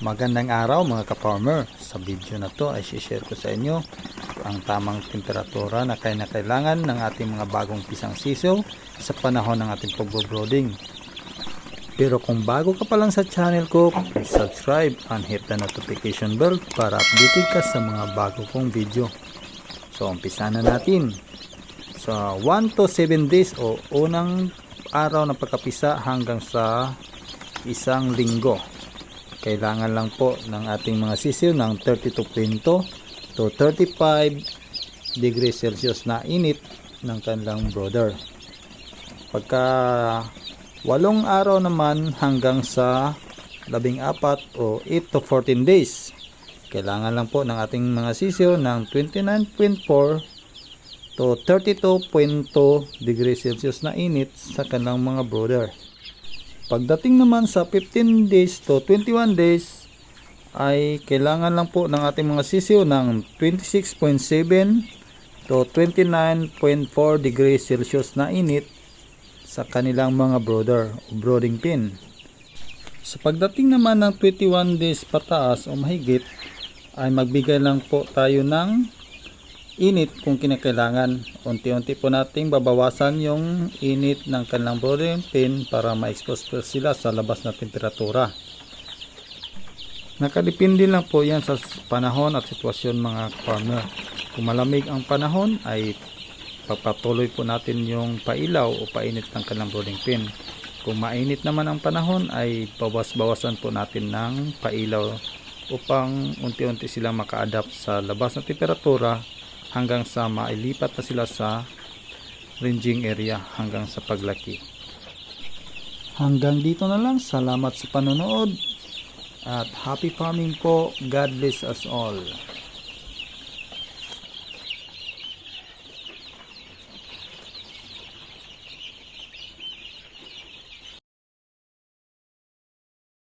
Magandang araw mga ka-farmer. Sa video na to ay share ko sa inyo ang tamang temperatura na kaya na kailangan ng ating mga bagong pisang siso sa panahon ng ating pagbo-brooding. Pero kung bago ka pa lang sa channel ko, subscribe and hit the notification bell para updated ka sa mga bago kong video. So, umpisa na natin. Sa 1 to 7 days o unang araw ng pagkapisa hanggang sa isang linggo. Kailangan lang po ng ating mga sisiw ng 32 pinto to 35 degrees Celsius na init ng kanilang brother. Pagka walong araw naman hanggang sa labing apat o 8 to 14 days. Kailangan lang po ng ating mga sisiw ng 29.4 to 32.2 degrees Celsius na init sa kanilang mga brother. Pagdating naman sa 15 days to 21 days ay kailangan lang po ng ating mga sisiw ng 26.7 to 29.4 degrees Celsius na init sa kanilang mga brother o brooding pin. Sa pagdating naman ng 21 days pataas o mahigit ay magbigay lang po tayo ng init kung kinakailangan. Unti-unti po nating babawasan yung init ng kanilang brooding pin para ma-expose po sila sa labas na temperatura. Nakadepende lang po yan sa panahon at sitwasyon mga farmer. Kung malamig ang panahon ay pagpatuloy po natin yung pailaw o painit ng kanilang brooding pin. Kung mainit naman ang panahon ay bawas-bawasan po natin ng pailaw upang unti-unti silang maka-adapt sa labas na temperatura hanggang sa mailipat na sila sa ranging area hanggang sa paglaki. Hanggang dito na lang. Salamat sa panonood at happy farming po. God bless us all.